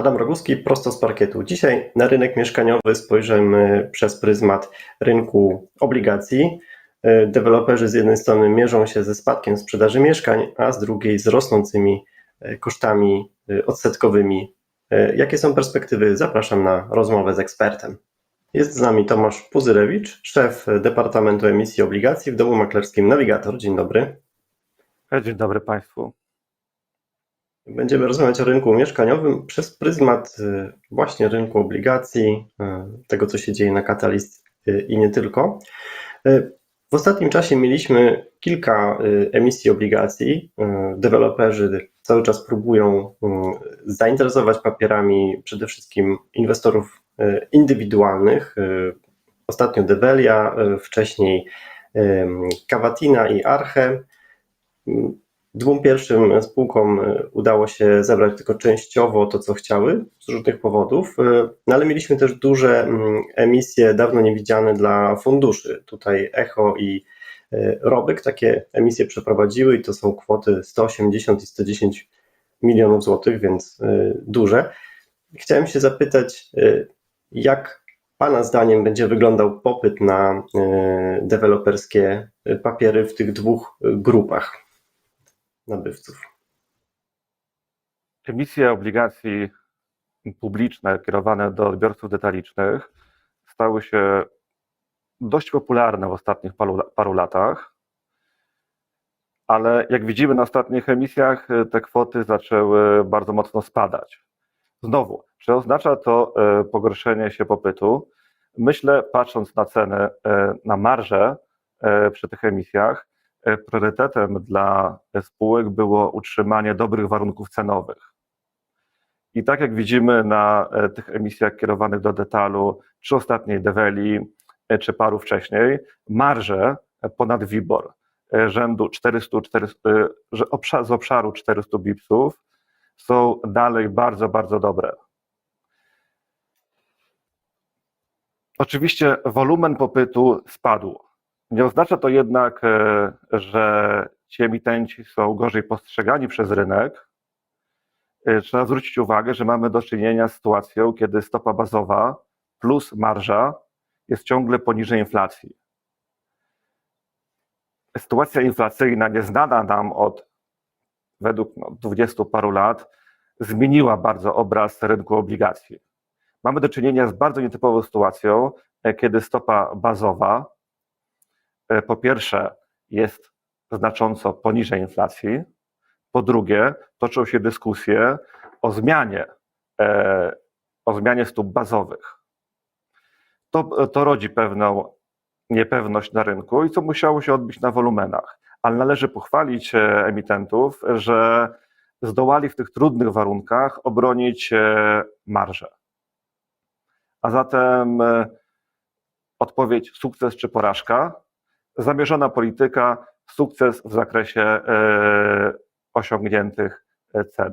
Adam Roguski, prosto z parkietu. Dzisiaj na rynek mieszkaniowy spojrzymy przez pryzmat rynku obligacji. E, Deweloperzy z jednej strony mierzą się ze spadkiem sprzedaży mieszkań, a z drugiej z rosnącymi e, kosztami e, odsetkowymi. Jakie są perspektywy? Zapraszam na rozmowę z ekspertem. Jest z nami Tomasz Puzyrewicz, szef Departamentu Emisji Obligacji w Domu Maklerskim Navigator. Dzień dobry. Dzień dobry Państwu. Będziemy rozmawiać o rynku mieszkaniowym przez pryzmat y, właśnie rynku obligacji, y, tego co się dzieje na Catalyst y, i nie tylko. W ostatnim czasie mieliśmy kilka emisji obligacji. Deweloperzy cały czas próbują zainteresować papierami przede wszystkim inwestorów indywidualnych. Ostatnio Develia, wcześniej Cavatina i Arche. Dwóm pierwszym spółkom y, udało się zebrać tylko częściowo to, co chciały z różnych powodów, y, no ale mieliśmy też duże mm, emisje dawno niewidziane dla funduszy. Tutaj Echo i y, Robyk takie emisje przeprowadziły i to są kwoty 180 i 110 milionów złotych, więc duże. Chciałem się zapytać, jak Pana zdaniem będzie wyglądał popyt na deweloperskie papiery w tych dwóch grupach nabywców? Emisje obligacji publiczne kierowane do odbiorców detalicznych stały się dość popularne w ostatnich paru, paru latach, ale jak widzimy na ostatnich emisjach, te kwoty zaczęły bardzo mocno spadać. Znowu, czy oznacza to e, pogorszenie się popytu? Myślę, patrząc na ceny, e, na marże e, przy tych emisjach, priorytetem dla spółek było utrzymanie dobrych warunków cenowych. I tak jak widzimy na e, tych emisjach kierowanych do detalu, czy ostatniej Develi, e, czy paru wcześniej, marże e, ponad WIBOR e, rzędu 400, 400 e, że obsza- z obszaru 400 bipsów są dalej bardzo, bardzo dobre. Oczywiście wolumen popytu spadł. Nie oznacza to jednak, e, że ci emitenci są gorzej postrzegani przez rynek. E, Trzeba zwrócić uwagę, że mamy do czynienia z sytuacją, kiedy stopa bazowa plus marża jest ciągle poniżej inflacji. Sytuacja inflacyjna, nieznana nam od według no, 20 paru lat, zmieniła bardzo obraz rynku obligacji. Mamy do czynienia z bardzo nietypową sytuacją, e, kiedy stopa bazowa po pierwsze jest znacząco poniżej inflacji, po drugie toczą się dyskusje o zmianie, e, o zmianie stóp bazowych. To, to rodzi pewną niepewność na rynku i co musiało się odbić na wolumenach. Ale należy pochwalić e, emitentów, że zdołali w tych trudnych warunkach obronić e, marżę. A zatem e, odpowiedź sukces czy porażka, zamierzona polityka, sukces w zakresie e, osiągniętych e, cen.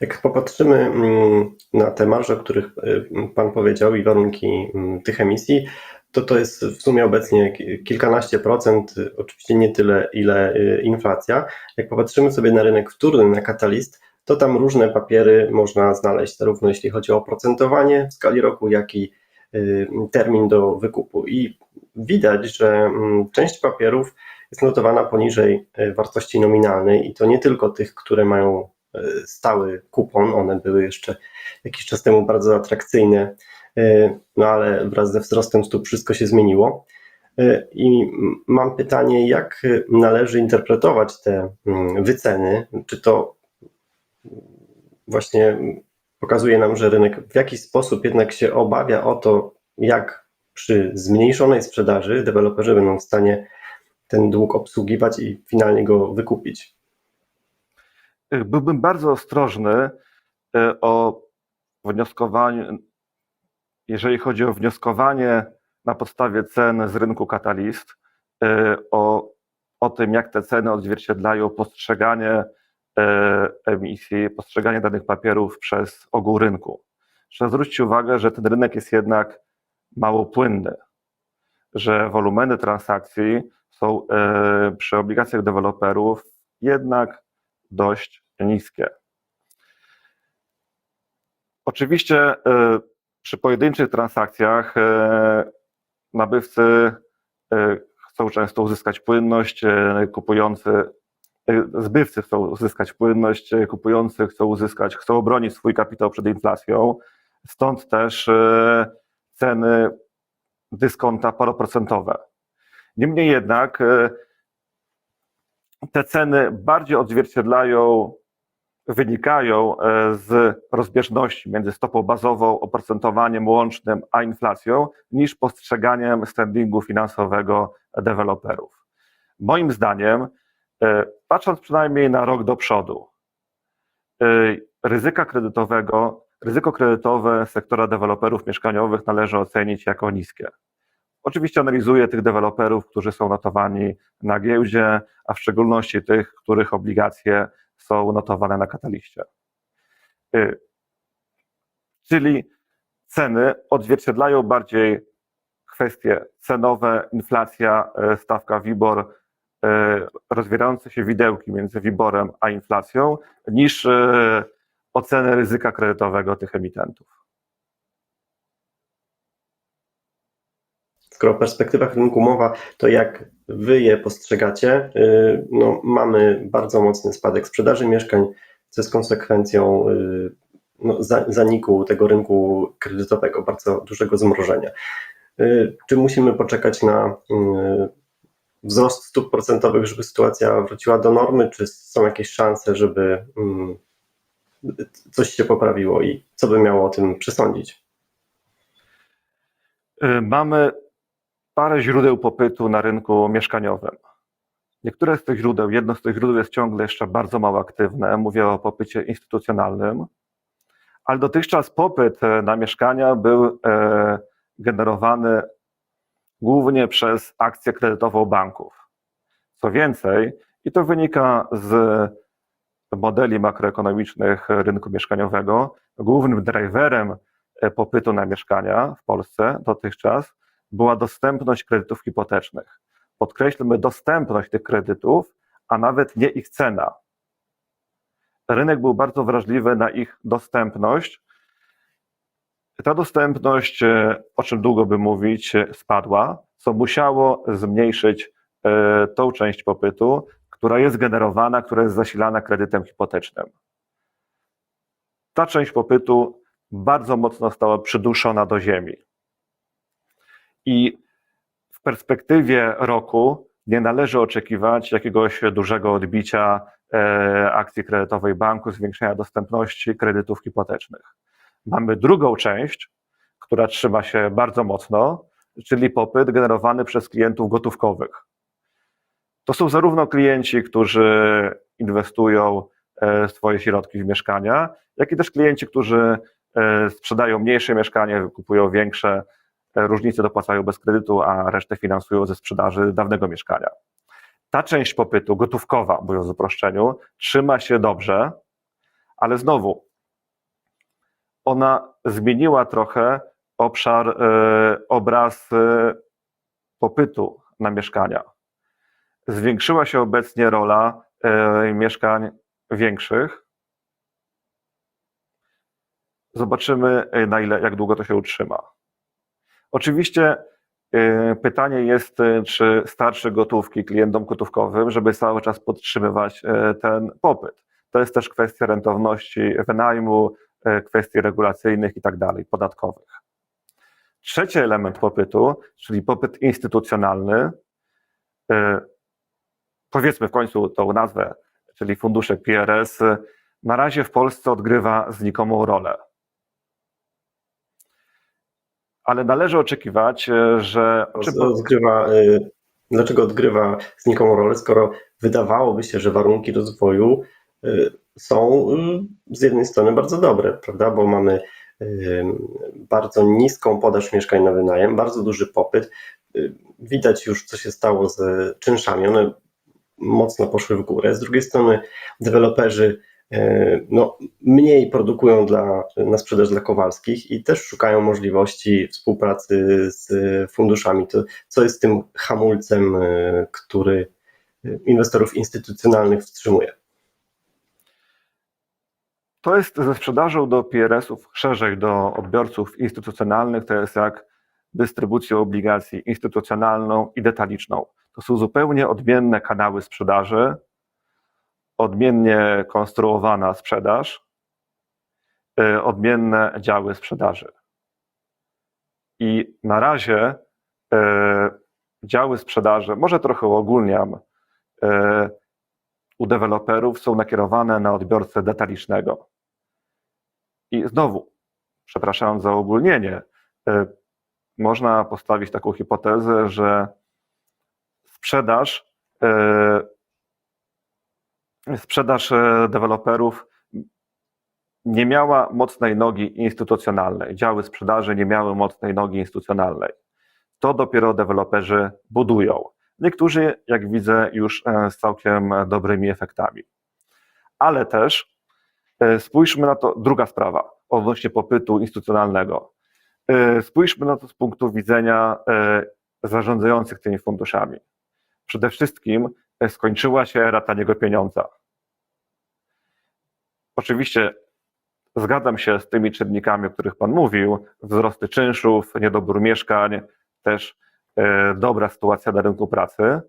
Jak popatrzymy mm, na te marże, o których y, Pan powiedział i warunki mm, tych emisji, to to jest w sumie obecnie ki- kilkanaście procent, oczywiście nie tyle, ile inflacja. Jak popatrzymy sobie na rynek wtórny, na Catalyst, to tam różne papiery można znaleźć, zarówno jeśli chodzi o oprocentowanie w skali roku, jak i termin do wykupu. I widać, że mm, część papierów jest notowana poniżej y, wartości nominalnej i to nie tylko tych, które mają y, stały kupon, one były jeszcze jakiś czas temu bardzo atrakcyjne, y, no ale wraz ze wzrostem stóp wszystko się zmieniło. Y, I mam pytanie, jak y, należy interpretować te mm, wyceny? Czy to właśnie pokazuje nam, że rynek w jakiś sposób jednak się obawia o to, jak przy zmniejszonej sprzedaży deweloperzy będą w stanie ten dług obsługiwać i finalnie go wykupić? Byłbym bardzo ostrożny e, o wnioskowaniu, jeżeli chodzi o wnioskowanie na podstawie cen z rynku Catalyst, e, o, o tym, jak te ceny odzwierciedlają postrzeganie e, emisji, postrzeganie danych papierów przez ogół rynku. Trzeba zwrócić uwagę, że ten rynek jest jednak mało płynny, że wolumeny transakcji są e, przy obligacjach deweloperów jednak dość niskie. Oczywiście e, przy pojedynczych transakcjach e, nabywcy e, chcą często uzyskać płynność, e, kupujący, e, zbywcy chcą uzyskać płynność, e, kupujący chcą uzyskać, chcą obronić swój kapitał przed inflacją. Stąd też e, ceny dyskonta paroprocentowe. Niemniej jednak e, te ceny bardziej odzwierciedlają, wynikają e, z rozbieżności między stopą bazową, oprocentowaniem łącznym a inflacją, niż postrzeganiem standingu finansowego deweloperów. Moim zdaniem, e, patrząc przynajmniej na rok do przodu, e, ryzyka kredytowego, ryzyko kredytowe sektora deweloperów mieszkaniowych należy ocenić jako niskie. Oczywiście analizuję tych deweloperów, którzy są notowani na giełdzie, a w szczególności tych, których obligacje są notowane na kataliście. Y, Czyli ceny odzwierciedlają bardziej kwestie cenowe, inflacja, stawka WIBOR, rozwierające się widełki między WIBORem a inflacją, niż y, oceny ryzyka kredytowego tych emitentów. Skoro o perspektywach rynku mowa, to jak wy je postrzegacie? Y, No, mamy bardzo mocny spadek sprzedaży mieszkań, co jest konsekwencją no, za- zaniku tego rynku kredytowego, bardzo dużego zmrożenia. Czy musimy poczekać na wzrost stóp procentowych, żeby sytuacja wróciła do normy, czy są jakieś szanse, żeby mm, coś się poprawiło i co by miało o tym przesądzić? Y, Mamy parę źródeł popytu na rynku mieszkaniowym. Niektóre z tych źródeł, jedno z tych źródeł jest ciągle jeszcze bardzo mało aktywne, mówię o popycie instytucjonalnym, ale dotychczas popyt e, na mieszkania był e, generowany głównie przez akcję kredytową banków. Co więcej, i to wynika z modeli makroekonomicznych rynku mieszkaniowego, głównym driverem e, popytu na mieszkania w Polsce dotychczas była dostępność kredytów hipotecznych. Podkreślmy dostępność tych kredytów, a nawet nie ich cena. Rynek był bardzo wrażliwy na ich dostępność. Ta dostępność, e, o czym długo by mówić, e, spadła, co musiało zmniejszyć e, tą część popytu, która jest generowana, która jest zasilana kredytem hipotecznym. Ta część popytu bardzo mocno została przyduszona do ziemi. I w perspektywie roku nie należy oczekiwać jakiegoś dużego odbicia akcji kredytowej banku, zwiększenia dostępności kredytów hipotecznych. Mamy drugą część, która trzyma się bardzo mocno, czyli popyt generowany przez klientów gotówkowych. To są zarówno klienci, którzy inwestują e, swoje środki w mieszkania, jak i też klienci, którzy e, sprzedają mniejsze mieszkanie, kupują większe, e, różnice dopłacają bez kredytu, a resztę finansują ze sprzedaży dawnego mieszkania. Ta część popytu, gotówkowa, mówiąc w uproszczeniu, trzyma się dobrze, ale znowu ona zmieniła trochę obszar, e, obraz e, popytu na mieszkania. Zwiększyła się obecnie rola e, mieszkań większych. Zobaczymy, na ile, jak długo to się utrzyma. Oczywiście pytanie jest, czy starczy gotówki klientom gotówkowym, żeby cały czas podtrzymywać ten popyt. To jest też kwestia rentowności wynajmu, kwestii regulacyjnych i tak dalej, podatkowych. Trzeci element popytu, czyli popyt instytucjonalny, e, powiedzmy w końcu tą nazwę, czyli fundusze PRS, na razie w Polsce odgrywa znikomą rolę. Ale należy oczekiwać, e, że. Odgrywa, dlaczego odgrywa znikomą rolę, skoro wydawałoby się, że warunki rozwoju Y, są y, z jednej strony bardzo dobre, prawda? Bo mamy y, bardzo niską podaż mieszkań na wynajem, bardzo duży popyt. Widać już, co się stało z czynszami. One mocno poszły w górę. Z drugiej strony, deweloperzy no, mniej produkują dla, na sprzedaż dla Kowalskich i też szukają możliwości współpracy z funduszami. To, co jest tym hamulcem, który inwestorów instytucjonalnych wstrzymuje? To jest ze sprzedażą do PRS-ów, szerzej do odbiorców instytucjonalnych, to jest jak dystrybucję obligacji instytucjonalną i detaliczną. To są zupełnie odmienne kanały sprzedaży, odmiennie konstruowana sprzedaż, y, odmienne działy sprzedaży. I na razie y, działy sprzedaży, może trochę uogólniam, y, u deweloperów są nakierowane na odbiorcę detalicznego. I znowu, przepraszam za ogólnienie, y, można postawić taką hipotezę, że sprzedaż, y, sprzedaż y, deweloperów nie miała mocnej nogi instytucjonalnej. Działy sprzedaży nie miały mocnej nogi instytucjonalnej. To dopiero deweloperzy budują. Niektórzy, jak widzę, już e, z całkiem dobrymi efektami. Ale też e, spójrzmy na to, druga sprawa odnośnie popytu instytucjonalnego. E, Spójrzmy na to z punktu widzenia e, zarządzających tymi funduszami. Przede wszystkim e, skończyła się era taniego pieniądza. Oczywiście zgadzam się z tymi czynnikami, o których Pan mówił, wzrosty czynszów, niedobór mieszkań, też e, dobra sytuacja na rynku pracy,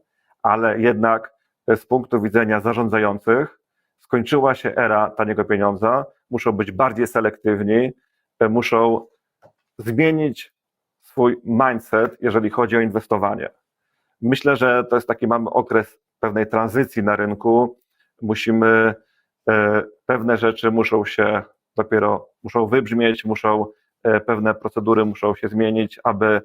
ale jednak e, z punktu widzenia zarządzających skończyła się era taniego pieniądza, muszą być bardziej selektywni, e, muszą zmienić swój mindset, jeżeli chodzi o inwestowanie. Myślę, że to jest taki mamy okres pewnej tranzycji na rynku. Musimy, e, pewne rzeczy muszą się dopiero, muszą wybrzmieć, muszą, e, pewne procedury muszą się zmienić, aby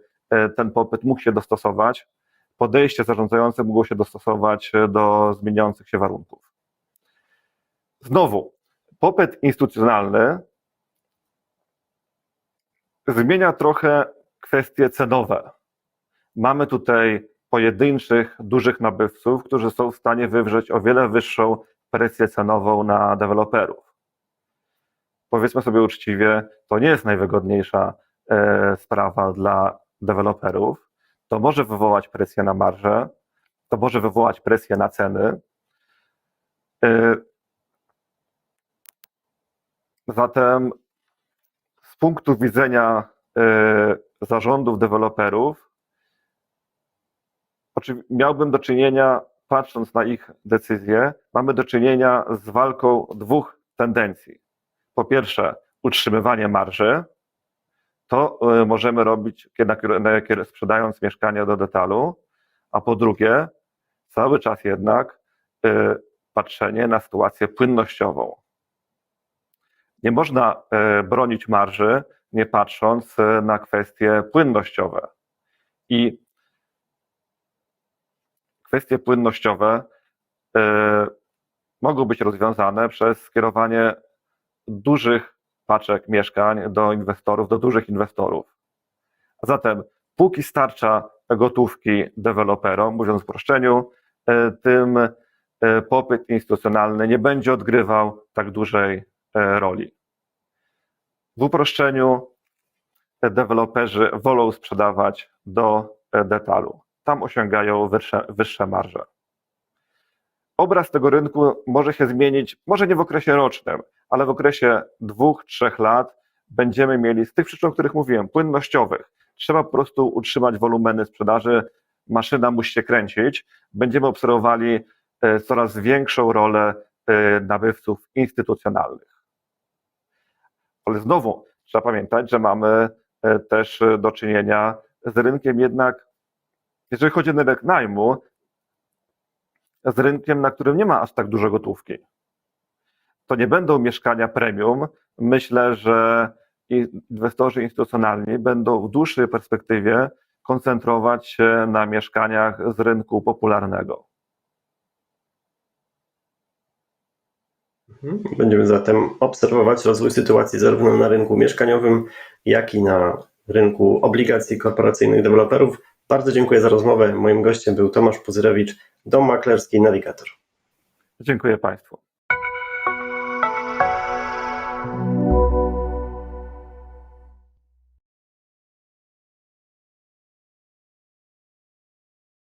ten popyt mógł się dostosować. Podejście zarządzające mogło się dostosować do zmieniających się warunków. Znowu, popyt instytucjonalny zmienia trochę kwestie cenowe. Mamy tutaj pojedynczych, dużych nabywców, którzy są w stanie wywrzeć o wiele wyższą presję cenową na deweloperów. Powiedzmy sobie uczciwie, to nie jest najwygodniejsza e, sprawa dla deweloperów. To może wywołać presję na marżę, to może wywołać presję na ceny. Zatem z punktu widzenia e, zarządów deweloperów, miałbym do czynienia, patrząc na ich decyzje, mamy do czynienia z walką dwóch tendencji. Po pierwsze, utrzymywanie marży. To e, możemy robić, kiedy, sprzedając mieszkania do detalu, a po drugie, cały czas jednak e, patrzenie na sytuację płynnościową. Nie można e, bronić marży, nie patrząc e, na kwestie płynnościowe. I kwestie płynnościowe e, mogą być rozwiązane przez skierowanie dużych paczek mieszkań do inwestorów, do dużych inwestorów. A zatem, póki starcza gotówki deweloperom, mówiąc w uproszczeniu, tym popyt instytucjonalny nie będzie odgrywał tak dużej roli. W uproszczeniu e, deweloperzy wolą sprzedawać do e, detalu. Tam osiągają wyższe, wyższe marże. Obraz tego rynku może się zmienić, może nie w okresie rocznym, ale w okresie dwóch, trzech lat będziemy mieli z tych przyczyn, o których mówiłem, płynnościowych. Trzeba po prostu utrzymać wolumeny sprzedaży, maszyna musi się kręcić. Będziemy obserwowali e, coraz większą rolę e, nabywców instytucjonalnych. Ale znowu trzeba pamiętać, że mamy e, też e, do czynienia z rynkiem jednak, jeżeli chodzi o rynek najmu, z rynkiem, na którym nie ma aż tak dużo gotówki. To nie będą mieszkania premium. Myślę, że inwestorzy instytucjonalni będą w dłuższej perspektywie koncentrować się na mieszkaniach z rynku popularnego. Będziemy zatem obserwować rozwój sytuacji zarówno na rynku mieszkaniowym, jak i na rynku obligacji korporacyjnych deweloperów. Bardzo dziękuję za rozmowę. Moim gościem był Tomasz Puzyrewicz, Dom Maklerski Navigator. Dziękuję Państwu.